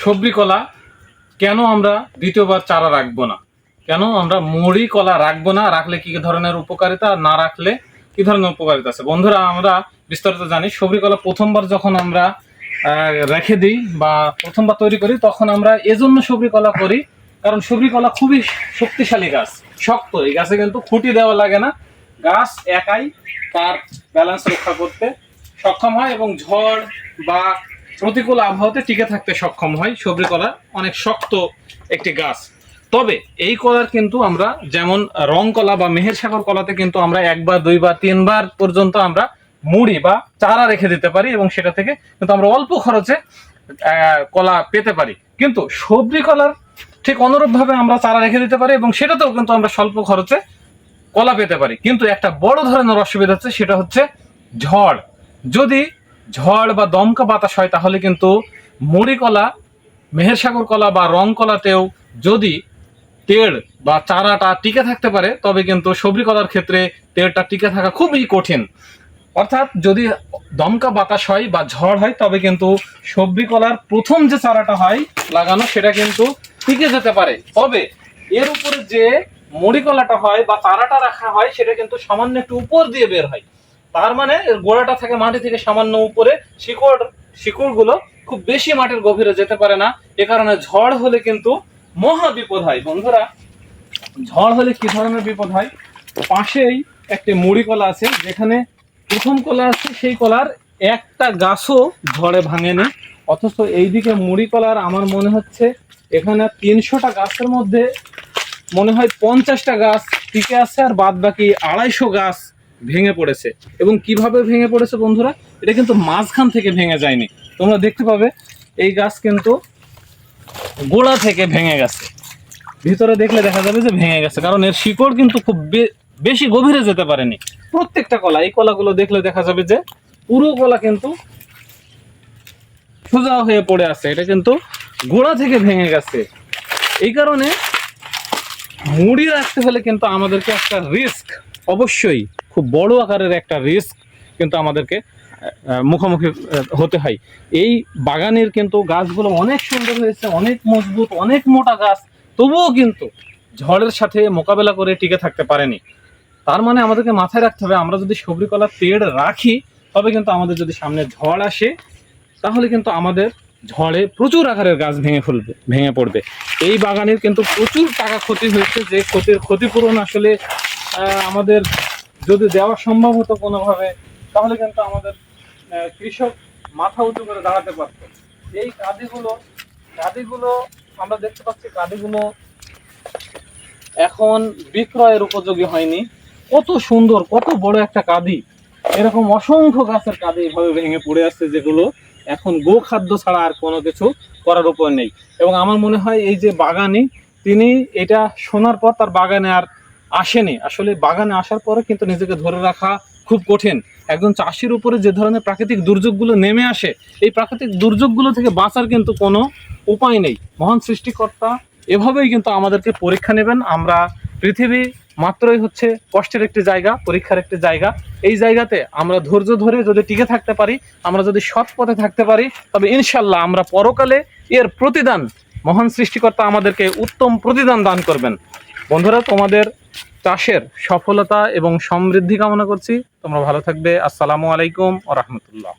সবজি কলা কেন আমরা দ্বিতীয়বার চারা রাখব না? কেন আমরা মুড়ি কলা রাখব না? রাখলে কি ধরনের উপকারিতা? না রাখলে কি ধরনের উপকারিতা আছে? বন্ধুরা, আমরা বিস্তারিত জানি। সবজি কলা প্রথমবার যখন আমরা রেখে দিই বা প্রথমবার তৈরি করি, তখন আমরা এজন্য সবজি কলা করি, কারণ সবজি কলা খুবই শক্তিশালী গাছ, শক্ত। এই গাছে কিন্তু খুঁটি দেওয়া লাগে না। গাছ একাই তার ব্যালেন্স রক্ষা করতে সক্ষম হয় এবং ঝড় বা প্রতিকূল আবহাওয়াতে টিকে থাকতে সক্ষম হয়। সবজি কলা অনেক শক্ত একটি গাছ। তবে এই কলার কিন্তু আমরা যেমন রং কলা বা মেহের সাগর কলাতে কিন্তু আমরা একবার, দুইবার, তিনবার পর্যন্ত আমরা মুড়ি বা চারা রেখে দিতে পারি এবং সেটা থেকে কিন্তু আমরা অল্প খরচে কলা পেতে পারি। কিন্তু সবজি কলার ঠিক অনুরূপভাবে আমরা চারা রেখে দিতে পারি এবং সেটাতেও কিন্তু আমরা স্বল্প খরচে কলা পেতে পারি। কিন্তু একটা বড় ধরনের অসুবিধা হচ্ছে, সেটা হচ্ছে ঝড়। যদি ঝড় বা দমকা বাতাস হয়, তাহলে কিন্তু মুড়ি কলা মেহের সাগর কলা বা রং কলাতেও যদি তেড় বা চারাটা টিকে থাকতে পারে, তবে কিন্তু সবজি কলার ক্ষেত্রে তেড়টা টিকে থাকা খুবই কঠিন। অর্থাৎ যদি দমকা বাতাস হয় বা ঝড় হয়, তবে কিন্তু সবজি কলার প্রথম যে চারাটা হয় লাগানো, সেটা কিন্তু টিকে যেতে পারে। তবে এর উপরে যে মুড়ি কলাটা হয় বা চারাটা রাখা হয়, সেটা কিন্তু সামান্য একটু উপর দিয়ে বের হয়। তার মানে গোড়াটা থাকে মাটি থেকে সামান্য উপরে। শিকড়, শিকড়গুলো খুব বেশি মাটির গভীরে যেতে পারে না। এ কারণে ঝড় হলে কিন্তু মহা বিপদ হয়। বন্ধুরা, ঝড় হলে কি ধরনের বিপদ হয়? পাশেই একটি মুড়ি কলা আছে, যেখানে প্রথম কলা আছে, সেই কলার একটা গাছও ঝড়ে ভাঙেনি। অথচ এইদিকে মুড়ি কলার আমার মনে হচ্ছে এখানে তিনশোটা গাছের মধ্যে মনে হয় পঞ্চাশটা গাছ টিকে আছে, আর বাদ বাকি আড়াইশো গাছ ভেঙে পড়েছে। এবং কীভাবে ভেঙে পড়েছে বন্ধুরা, এটা কিন্তু মাঝখান থেকে ভেঙে যায়নি। তোমরা দেখতে পাবে, এই গাছ কিন্তু গোড়া থেকে ভেঙে গেছে। ভিতরে দেখলে দেখা যাবে যে ভেঙে গেছে, কারণ এর শিকড় কিন্তু খুব বেশি গভীরে যেতে পারেনি। প্রত্যেকটা কলা, এই কলাগুলো দেখলে দেখা যাবে যে পুরো কলা কিন্তু সোজা হয়ে পড়ে আছে, এটা কিন্তু গোড়া থেকে ভেঙে গেছে। এই কারণে মুড়ি রাখতে হলে কিন্তু আমাদেরকে একটা রিস্ক অবশ্যই খুব বড় আকারের একটা রিস্ক কিন্তু আমাদেরকে মুখোমুখি হতে হয়। এই বাগানের কিন্তু গাছগুলো অনেক সুন্দর হয়েছে, অনেক মজবুত, অনেক মোটা গাছ, তবুও কিন্তু ঝড়ের সাথে মোকাবেলা করে টিকে থাকতে পারেনি। তার মানে আমাদেরকে মাথায় রাখতে হবে, আমরা যদি সবরি কলার পেড় রাখি, তবে কিন্তু আমাদের যদি সামনে ঝড় আসে, তাহলে কিন্তু আমাদের ঝড়ে প্রচুর আকারের গাছ ভেঙে ফেলবে, ভেঙে পড়বে। এই বাগানের কিন্তু প্রচুর টাকা ক্ষতি হয়েছে, যে ক্ষতির ক্ষতিপূরণ আসলে আমাদের যদি দেওয়া সম্ভব হতো কোনোভাবে, তাহলে কিন্তু আমাদের কৃষক মাথা উঁচু করে দাঁড়াতে পারত। এই কাঁদিগুলো কাঁদিগুলো, আমরা দেখতে পাচ্ছি কাঁদিগুলো এখন বিক্রয়ের উপযোগী হয়নি। কত সুন্দর, কত বড় একটা কাঁদি। এরকম অসংখ্য গাছের কাঁদি এভাবে ভেঙে পড়ে আসছে যেগুলো এখন গো খাদ্য ছাড়া আর কোনো কিছু করার উপর নেই। এবং আমার মনে হয় এই যে বাগানি, তিনি এটা শোনার পর তার বাগানে আর আসেনি। আসলে বাগানে আসার পরে কিন্তু নিজেকে ধরে রাখা খুব কঠিন। একজন চাষির উপরে যে ধরনের প্রাকৃতিক দুর্যোগগুলো নেমে আসে, এই প্রাকৃতিক দুর্যোগগুলো থেকে বাঁচার কিন্তু কোনো উপায় নেই। মহান সৃষ্টিকর্তা এভাবেই কিন্তু আমাদেরকে পরীক্ষা নেবেন। আমরা পৃথিবী মাত্রই হচ্ছে কষ্টের একটি জায়গা, পরীক্ষার একটি জায়গা। এই জায়গাতে আমরা ধৈর্য ধরে যদি টিকে থাকতে পারি, আমরা যদি সৎ পথে থাকতে পারি, তবে ইনশাল্লাহ আমরা পরকালে এর প্রতিদান মহান সৃষ্টিকর্তা আমাদেরকে উত্তম প্রতিদান দান করবেন। বন্ধুরা, তোমাদের চাষের সফলতা এবং সমৃদ্ধি কামনা করছি। তোমরা ভালো থাকবে। আসসালামু আলাইকুম ও রহমতুল্লাহ।